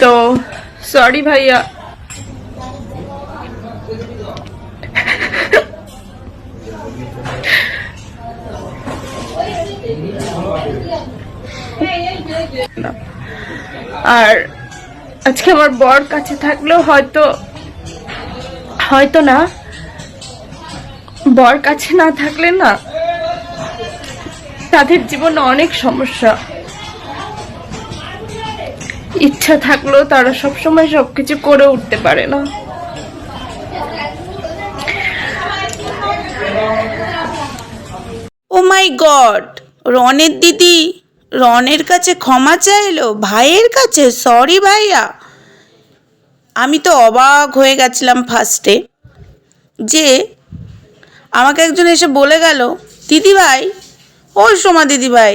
তো সরি ভাইয়া। আর আজকে আমার বর কাছে থাকলেও হয়তো হয়তো না, বর কাছে না থাকলে না, তাদের জীবনে অনেক সমস্যা। ইচ্ছা থাকলেও তারা সবসময় সবকিছু করে উঠতে পারে না। ও মাই গড রনের দিদি রনের কাছে ক্ষমা চাইলো? ভাইয়ের কাছে? সরি ভাইয়া। আমি তো অবাক হয়ে গেছিলাম ফার্স্টে যে আমাকে একজন এসে বলে গেল দিদিভাই ও সোমা দিদিভাই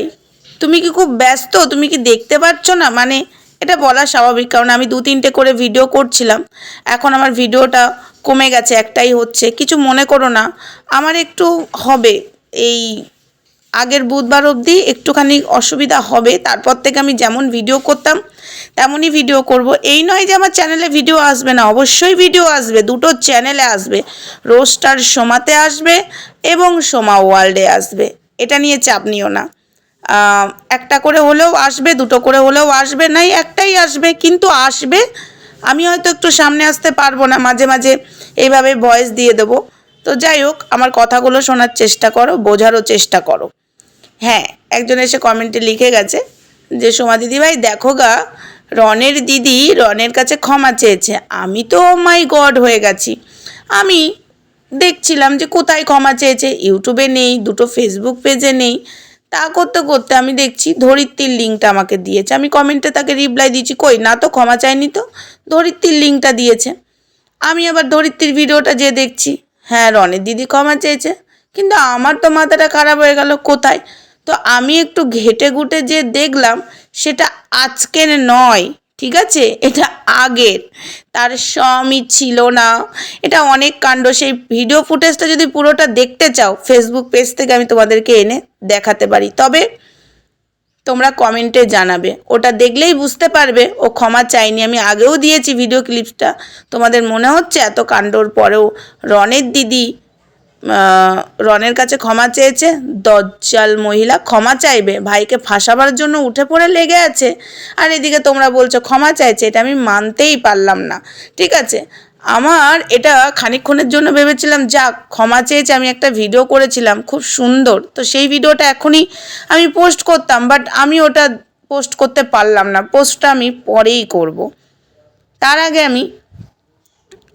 তুমি কি খুব ব্যস্ত? তুমি কি দেখতে পাচ্ছ না? মানে এটা বলা স্বাভাবিক, কারণ আমি দু তিনটে করে ভিডিও করছিলাম। এখন আমার ভিডিওটা কমে গেছে, একটাই হচ্ছে। কিছু মনে করো না, আমার একটু হবে। এই আগের বুধবার অবধি একটুখানি অসুবিধা হবে, তারপর থেকে আমি যেমন ভিডিও করতাম, তেমনই ভিডিও করব। এই নয় যে আমার চ্যানেলে ভিডিও আসবে না, অবশ্যই ভিডিও আসবে, দুটো চ্যানেলে আসবে। রোস্টার সোমাতে আসবে এবং সোমা ওয়ার্ল্ডে আসবে। এটা নিয়ে চাপ নিও না। একটা করে হলেও আসবে, দুটো করে হলেও আসবে, নাই একটাই আসবে, কিন্তু আসবে। আমি হয়তো একটু সামনে আসতে পারব না, মাঝে মাঝে এইভাবে ভয়েস দিয়ে দেবো। তো যাই হোক, আমার কথাগুলো শোনার চেষ্টা করো, বোঝারও চেষ্টা করো। হ্যাঁ একজন এসে কমেন্টে লিখে গেছে যে, সোমা দিদিভাই দেখো গা, রনের দিদি রনের কাছে ক্ষমা চেয়েছে। আমি তো মাই গড হয়ে গেছি। আমি দেখছিলাম যে, কোথায় ক্ষমা চেয়েছে? ইউটিউবে নেই, দুটো ফেসবুক পেজে নেই। তা করতে করতে আমি দেখছি ধরিত্রীর লিঙ্কটা আমাকে দিয়েছে। আমি কমেন্টে তাকে রিপ্লাই দিয়েছি, কই, না তো, ক্ষমা চাইনি তো? ধরিত্রীর লিঙ্কটা দিয়েছে। আমি আবার ধরিত্রীর ভিডিওটা যে দেখছি হ্যাঁ রনের দিদি ক্ষমা চেয়েছে, কিন্তু আমার তো মাথাটা খারাপ হয়ে গেল, কোথায়? তো আমি একটু ঘেটে ঘুটে যে দেখলাম, সেটা আজকের নয়। ঠিক আছে? এটা আগের। তার স্বামী ছিল না। এটা অনেক কাণ্ড। সেই ভিডিও ফুটেজটা যদি পুরোটা দেখতে চাও ফেসবুক পেজ থেকে আমি তোমাদেরকে এনে দেখাতে পারি। তবে তোমরা কমেন্টে জানাবে। ওটা দেখলেই বুঝতে পারবে। ও ক্ষমা চাইনি আমি আগেও দিয়েছি ভিডিও ক্লিপসটা তোমাদের মনে হচ্ছে এত কাণ্ডর পরেও রনের দিদি রনের কাছে ক্ষমা চেয়েছে, দজ্জাল মহিলা ক্ষমা চাইবে, ভাইকে ফাঁসাবার জন্য উঠে পড়ে লেগে আছে। আর এদিকে তোমরা বলছো, ক্ষমা চাইছে, এটা আমি মানতেই পারলাম না। ঠিক আছে? আমার এটা খানিকক্ষণের জন্য ভেবেছিলাম, যাক, ক্ষমা চেয়েছে, আমি একটা ভিডিও করেছিলাম, খুব সুন্দর। তো সেই ভিডিওটা এখনই আমি পোস্ট করতাম বাট আমি ওটা পোস্ট করতে পারলাম না পোস্টটা আমি পরেই করব। তার আগে আমি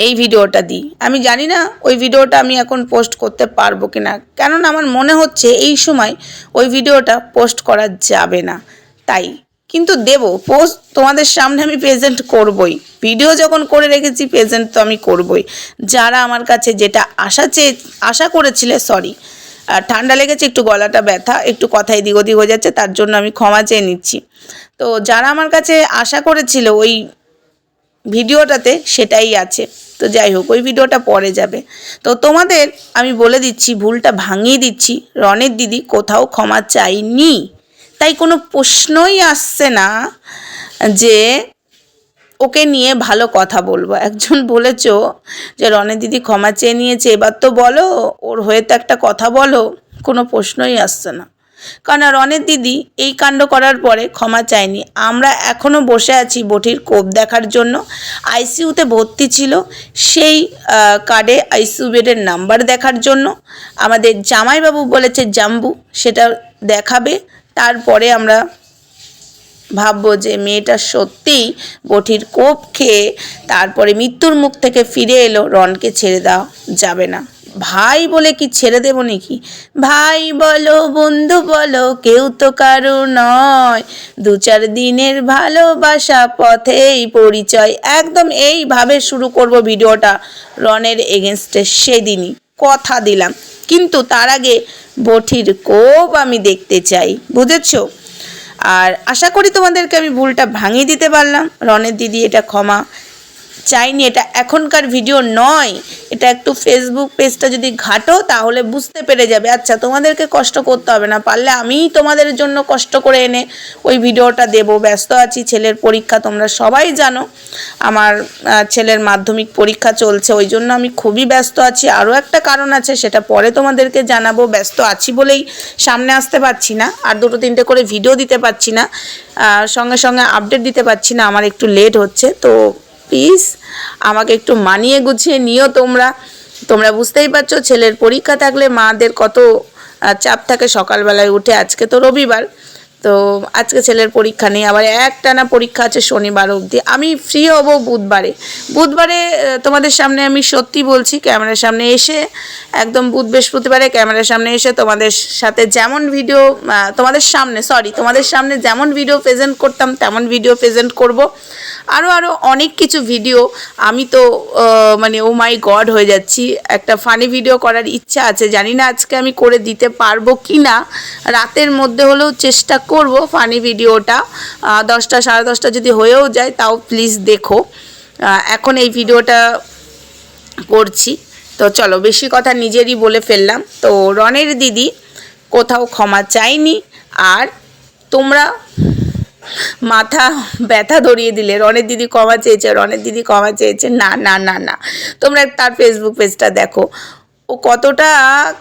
এই ভিডিওটা দিই। আমি জানি না ওই ভিডিওটা আমি এখন পোস্ট করতে পারব কি না কেননা আমার মনে হচ্ছে এই সময় ওই ভিডিওটা পোস্ট করা যাবে না। তাই কিন্তু দেব, পোস্ট তোমাদের সামনে আমি প্রেজেন্ট করবই। ভিডিও যখন করে রেখেছি, প্রেজেন্ট তো আমি করবই। যারা আমার কাছে যেটা আশা চেয়ে আশা করেছিলে, সরি। আর ঠান্ডা লেগেছে, একটু গলাটা ব্যথা, একটু কথা এদিক ওদিক হয়ে যাচ্ছে, তার জন্য আমি ক্ষমা চেয়ে নিচ্ছি। তো যারা আমার কাছে আশা করেছিল ওই ভিডিওটাতে সেটাই আছে। তো যাই হোক, ওই ভিডিওটা পরে যাবে। তো তোমাদের আমি বলে দিচ্ছি, ভুলটা ভাঙিয়ে দিচ্ছি। রনের দিদি কোথাও ক্ষমা চাইনি। তাই কোনো প্রশ্নই আসছে না যে ওকে নিয়ে ভালো কথা বলব। একজন বলেছ যে রনের দিদি ক্ষমা চেয়ে নিয়েছে। এবার তো বলো, ওর হয়ে তো একটা কথা বলো, কোনো প্রশ্নই আসছে না। কারণ রনের দিদি এই কাণ্ড করার পরে ক্ষমা চায়নি। আমরা এখনও বসে আছি বটির কোপ দেখার জন্য। আইসিইউতে ভর্তি ছিল সেই কার্ডে আইসিউ বেডের নাম্বার দেখার জন্য। আমাদের জামাইবাবু বলেছে, জাম্বু, সেটা দেখাবে। তারপরে আমরা ভাববো যে মেয়েটা সত্যিই বটির কোপ খেয়ে তারপরে মৃত্যুর মুখ থেকে ফিরে এলো রনকে ছেড়ে দেওয়া যাবে না। ভাই বলে কি ছেড়ে দেবো নাকি? ভাই বলো, বন্ধু বলো, কেউ তো কারও নয়। দু চার দিনের ভালোবাসা পথেই পরিচয়। একদম এইভাবে শুরু করব ভিডিওটা রনের এগেনস্টে সেদিনই। কথা দিলাম। কিন্তু তার আগে বঠির কোপ আমি দেখতে চাই, বুঝেছ? আর আশা করি তোমাদেরকে আমি ভুলটা ভাঙিয়ে দিতে পারলাম। রনের দিদি এটা ক্ষমা চাইনি, এটা এখনকার ভিডিও নয়। এটা একটু ফেসবুক পেজটা যদি ঘাটো, তাহলে বুঝতে পেরে যাবে। আচ্ছা তোমাদেরকে কষ্ট করতে হবে না, পারলে আমিই তোমাদের জন্য কষ্ট করে এনে ওই ভিডিওটা দেব। ব্যস্ত আছি, ছেলের পরীক্ষা তোমরা সবাই জানো। আমার ছেলের মাধ্যমিক পরীক্ষা চলছে, ওই জন্য আমি খুবই ব্যস্ত আছি। আরও একটা কারণ আছে, সেটা পরে তোমাদেরকে জানাব। ব্যস্ত আছি বলেই সামনে আসতে পারছি না, আর দুটো তিনটে করে ভিডিও দিতে পারছি না সঙ্গে সঙ্গে আপডেট দিতে পারছি না, আমার একটু লেট হচ্ছে, তো প্লিজ আমাকে একটু মানিয়ে গুছিয়ে নিও তোমরা। তোমরা বুঝতেই পারছ, ছেলের পরীক্ষা থাকলে মাদের কত চাপ থাকে সকালবেলায় উঠে। আজকে তো রবিবার তো আজকে ছেলের পরীক্ষা নেই, আবার একটানা পরীক্ষা আছে শনিবার অবধি। আমি ফ্রি হব বুধবারে। বুধবারে তোমাদের সামনে আমি সত্যি বলছি, ক্যামেরার সামনে এসে, একদম বুধ বৃহস্পতিবারে ক্যামেরার সামনে এসে তোমাদের সাথে যেমন ভিডিও তোমাদের সামনে সরি তোমাদের সামনে যেমন ভিডিও প্রেজেন্ট করতাম, তেমন ভিডিও প্রেজেন্ট করব। আরও আরও অনেক কিছু ভিডিও আমি তো মানে ও মাই গড হয়ে যাচ্ছি। একটা ফানি ভিডিও করার ইচ্ছা আছে, জানি না আজকে আমি করে দিতে পারব কি না রাতের মধ্যে হলেও চেষ্টা করব ফানি ভিডিওটা দশটা, সাড়ে দশটা যদি হয়েও যায়, তাও প্লিজ দেখো। এখন এই ভিডিওটা করছি। তো চলো, বেশি কথা নিজেরই বলে ফেললাম। তো রনের দিদি কোথাও ক্ষমা চাইনি আর তোমরা মাথা ব্যথা ধরিয়ে দিলে। রনের দিদি ক্ষমা চেয়েছে, রনের দিদি ক্ষমা চেয়েছে। না না না না। তোমরা তার ফেসবুক পেজটা দেখো। ও কতটা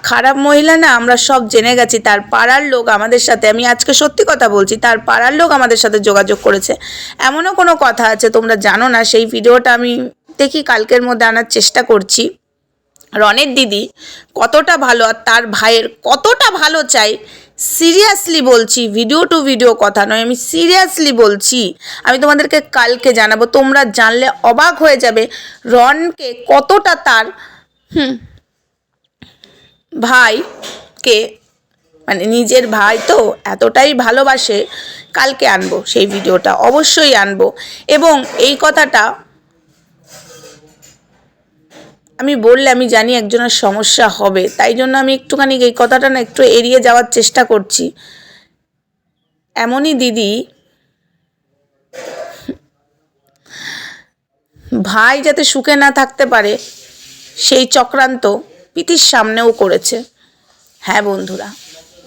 খারাপ মহিলা না, আমরা সব জেনে গেছি। তার পাড়ার লোক আমাদের সাথে, আমি আজকে সত্যি কথা বলছি, তার পাড়ার লোক আমাদের সাথে যোগাযোগ করেছে। এমনও কোনো কথা আছে তোমরা জানো না, সেই ভিডিওটা আমি দেখি কালকের মধ্যে আনার চেষ্টা করছি। রনের দিদি কতটা ভালো আর তার ভাইয়ের কতটা ভালো চাই সিরিয়াসলি বলছি ভিডিও টু ভিডিও কথা নয়, আমি সিরিয়াসলি বলছি। আমি তোমাদেরকে কালকে জানাব, তোমরা জানলে অবাক হয়ে যাবে রনকে কতটা তার, হুম ভাইকে মানে নিজের ভাই তো এতটাই ভালোবাসে, কালকে আনব সেই ভিডিওটা, অবশ্যই আনব। এবং এই কথাটা আমি বললে আমি জানি একজনের সমস্যা হবে, তাই জন্য আমি একটুখানি এই কথাটা না একটু এড়িয়ে যাওয়ার চেষ্টা করছি। এমনই দিদি ভাই যাতে সুখে না থাকতে পারে, সেই চক্রান্ত পিতির সামনেও করেছে। হ্যাঁ বন্ধুরা,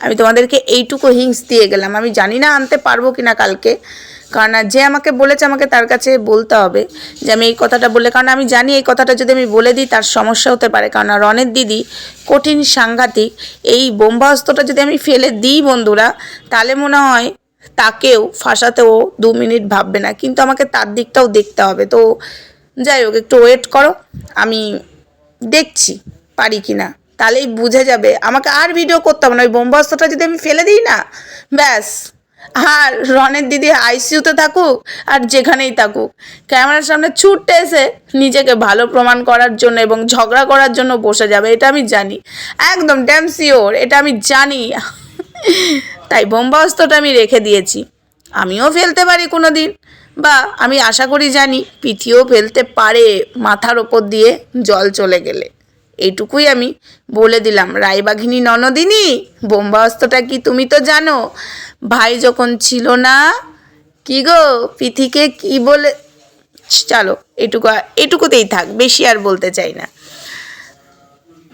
আমি তোমাদেরকে এইটুকু হিংস দিয়ে গেলাম। আমি জানি না আনতে পারব কি না কালকে। কারণ যে আমাকে বলেছে আমাকে তার কাছে বলতে হবে যে আমি এই কথাটা বলে, কারণ আমি জানি এই কথাটা যদি আমি বলে দিই তার সমস্যা হতে পারে। কারণ রনের দিদি কঠিন সাংঘাতিক, এই বোম্বাস্ত্রটা যদি আমি ফেলে দিই বন্ধুরা, তাহলে মনে হয় তাকেও ফাঁসাতেও দু মিনিট ভাববে না। কিন্তু আমাকে তার দিকটাও দেখতে হবে। তো যাই হোক, একটু ওয়েট করো। আমি দেখছি। পারি কি না তাহলেই বুঝে যাবে। আমাকে আর ভিডিও করতে হবে না। ওই বোম্বাস্ত্রটা যদি আমি ফেলে দিই না, ব্যাস। আর রনের দিদি আইসিইউতে থাকুক আর যেখানেই থাকুক, ক্যামেরার সামনে ছুটতে এসে নিজেকে ভালো প্রমাণ করার জন্য এবং ঝগড়া করার জন্য বসে যাবে, এটা আমি জানি। একদম ড্যাম শিওর এটা আমি জানি। তাই বোম্বাস্ত্রটা আমি রেখে দিয়েছি। আমিও ফেলতে পারি কোনো দিন বা আমি আশা করি জানি, পিঠিও ফেলতে পারে মাথার ওপর দিয়ে জল চলে গেলে। এইটুকুই আমি বলে দিলাম। রায়বাঘিনী ননদিনী বোম্বাস্ত্রটা কি তুমি তো জানো? ভাই যখন ছিল না, কি গো, পিথিকে কি বলে চলো, এটুকু এটুকুতেই থাক, বেশি আর বলতে চাই না।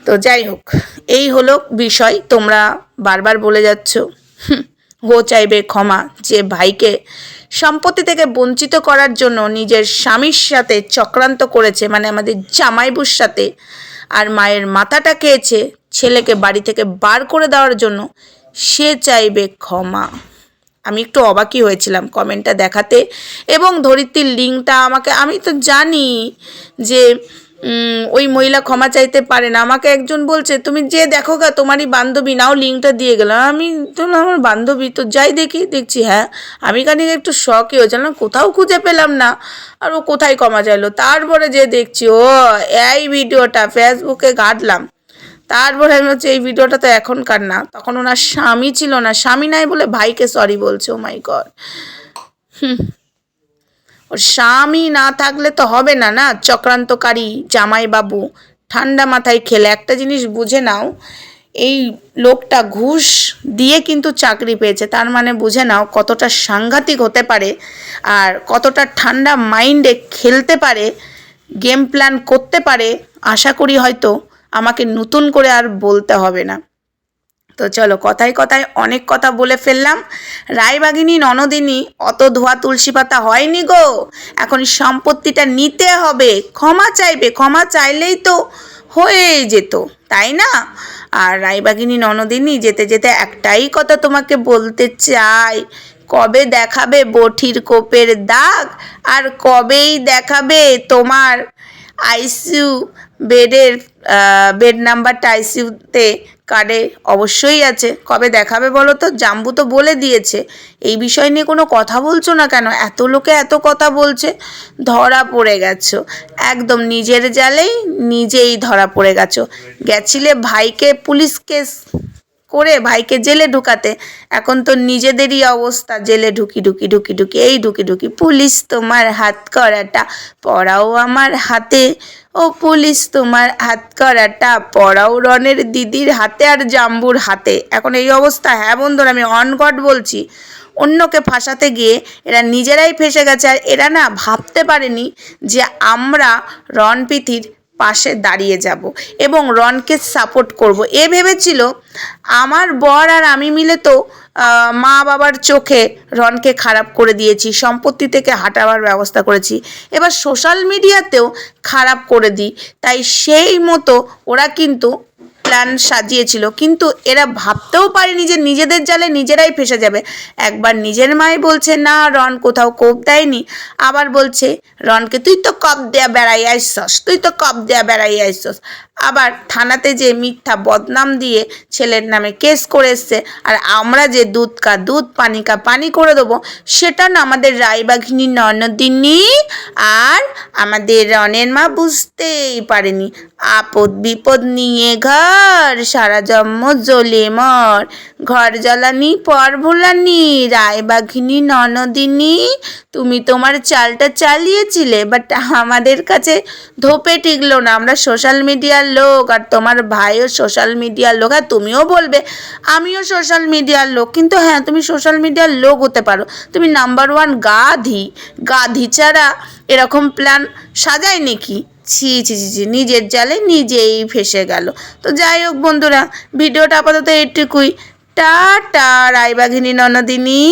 তো যাই হোক, এই হলো বিষয়, তোমরা বারবার বলে যাচ্ছ। হো চাইবে ক্ষমা, যে ভাইকে সম্পত্তি থেকে বঞ্চিত করার জন্য নিজের স্বামীর সাথে চক্রান্ত করেছে মানে আমাদের জামাইবুর সাথে আর মায়ের মাথাটা খেয়েছে ছেলেকে বাড়ি থেকে বার করে দেওয়ার জন্য, সে চাইবে ক্ষমা। আমি একটু অবাকই হয়েছিলাম কমেন্টটা দেখাতে এবং ধরিত্রীর লিঙ্কটা আমাকে, আমি তো জানি যে ওই মহিলা ক্ষমা চাইতে পারে না। আমাকে একজন বলছে, তুমি যে দেখো গা তোমারই বান্ধবী, নাও লিঙ্কটা দিয়ে গেলাম আমি তো আমার বান্ধবী তো, যাই দেখি, দেখছি হ্যাঁ। আমি খানিক একটু শখই হয়েছিলাম কোথাও খুঁজে পেলাম না। আর ও কোথায় ক্ষমা চাইলো? তারপরে যে দেখছি, ও এই ভিডিওটা ফেসবুকে ঘাটলাম। তারপরে আমি হচ্ছে এই ভিডিওটা তো এখনকার না। তখন ওনার স্বামী ছিল না, স্বামী নাই বলে ভাইকে সরি বলছে ও মাই গড ওর স্বামী না থাকলে তো হবে না না? চক্রান্তকারী জামাইবাবু, ঠান্ডা মাথায় খেলে। একটা জিনিস বুঝে নাও, এই লোকটা ঘুষ দিয়ে কিন্তু চাকরি পেয়েছে। তার মানে বুঝে নাও কতটা সাংঘাতিক হতে পারে আর কতটা ঠান্ডা মাইন্ডে খেলতে পারে, গেম প্ল্যান করতে পারে। আশা করি হয়তো আমাকে নতুন করে আর বলতে হবে না। তো চলো কথায় কথায় অনেক কথা বলে ফেললাম। রায়বাগিনী, ননদিনী, অত ধোয়া তুলসী পাতা হয়নি গো। এখন সম্পত্তিটা নিতে হবে। ক্ষমা চাইবে, ক্ষমা চাইলেই তো হয়ে যেত, তাই না? আর রায়বাগিনী, ননদিনী, যেতে যেতে একটাই কথা তোমাকে বলতে চাই। কবে দেখাবে বঠির কোপের দাগ? আর কবেই দেখাবে তোমার আইসিইউ বেডের বেড নাম্বারটা আইসিইউতে কার্ডে অবশ্যই আছে। কবে দেখাবে বলো তো? জাম্বু তো বলে দিয়েছে। এই বিষয় নিয়ে কোনো কথা বলছো না কেন? এত লোকে এত কথা বলছে, ধরা পড়ে গেছো। একদম নিজের জালেই নিজেই ধরা পড়ে গেছো। গেছিলে ভাইকে পুলিশ কেস? করে ভাইকে জেলে ঢুকাতে। এখন তো নিজেদেরই অবস্থা, জেলে ঢুকি ঢুকি ঢুকি ঢুকি, এই ঢুকি ঢুকি। পুলিশ তোমার হাত করাটা, পড়াও আমার হাতে। ও পুলিশ তোমার হাত করাটা, পড়াও রনের দিদির হাতে আর জাম্বুর হাতে। এখন এই অবস্থা হ্যাঁ বন্ধুরা, আমি অন গড বলছি। অন্যকে ফাঁসাতে গিয়ে এরা নিজেরাই ফেসে গেছে, আর এরা না ভাবতে পারেনি যে আমরা রণপিথির পাশে দাঁড়িয়ে যাব এবং রনকে সাপোর্ট করব। এ ভেবেছিল, আমার বর আর আমি মিলে তো মা বাবার চোখে রনকে খারাপ করে দিয়েছি, সম্পত্তি থেকে হাঁটাবার ব্যবস্থা করেছি। এবার সোশ্যাল মিডিয়াতেও খারাপ করে দিই। তাই সেই মতো ওরা কিন্তু প্ল্যান সাজিয়েছিল। কিন্তু এরা ভাবতেও পারেনি যে নিজেদের জালে নিজেরাই ফেসে যাবে। একবার নিজের মাই বলছে, না, রন কোথাও কোপ দেয়নি। আবার বলছে, রনকে তুই তো কপ দেয়া বেড়াই আইসস, তুই তো কপ দেয়া বেড়াই আইসস। আবার থানাতে যে মিথ্যা বদনাম দিয়ে ছেলের নামে কেস করে এসছে, আর আমরা যে দুধ কা দুধ, পানি কা পানি করে দেবো, সেটা না আমাদের রায়বাঘিনী ননদিনী আর আমাদের রনের মা বুঝতেই পারেনি। আপদ বিপদ নিয়ে ঘর সারা জন্ম জ্বলে মর। ঘর জ্বালানি, পর ভোলানি রায়বাঘিনী ননদিনী, তুমি তোমার চালটা চালিয়েছিলে বাট আমাদের কাছে ধোপে টিকলো না। আমরা সোশ্যাল মিডিয়ার লোক, আর তোমার ভাইও সোশ্যাল মিডিয়ার লোক, আর তুমিও বলবে, আমিও সোশ্যাল মিডিয়ার লোক। কিন্তু হ্যাঁ তুমি সোশ্যাল মিডিয়ার লোক হতে পারো। তুমি নাম্বার ওয়ান গাধি। গাধি ছাড়া এরকম প্ল্যান সাজায় নাকি ছি ছি ছি ছি, নিজের জালে নিজেই ফেসে গেল। তো যাই হোক বন্ধুরা, ভিডিওটা আপাতত এটুকুই টা টা রায়বাঘিনী ননদিনী।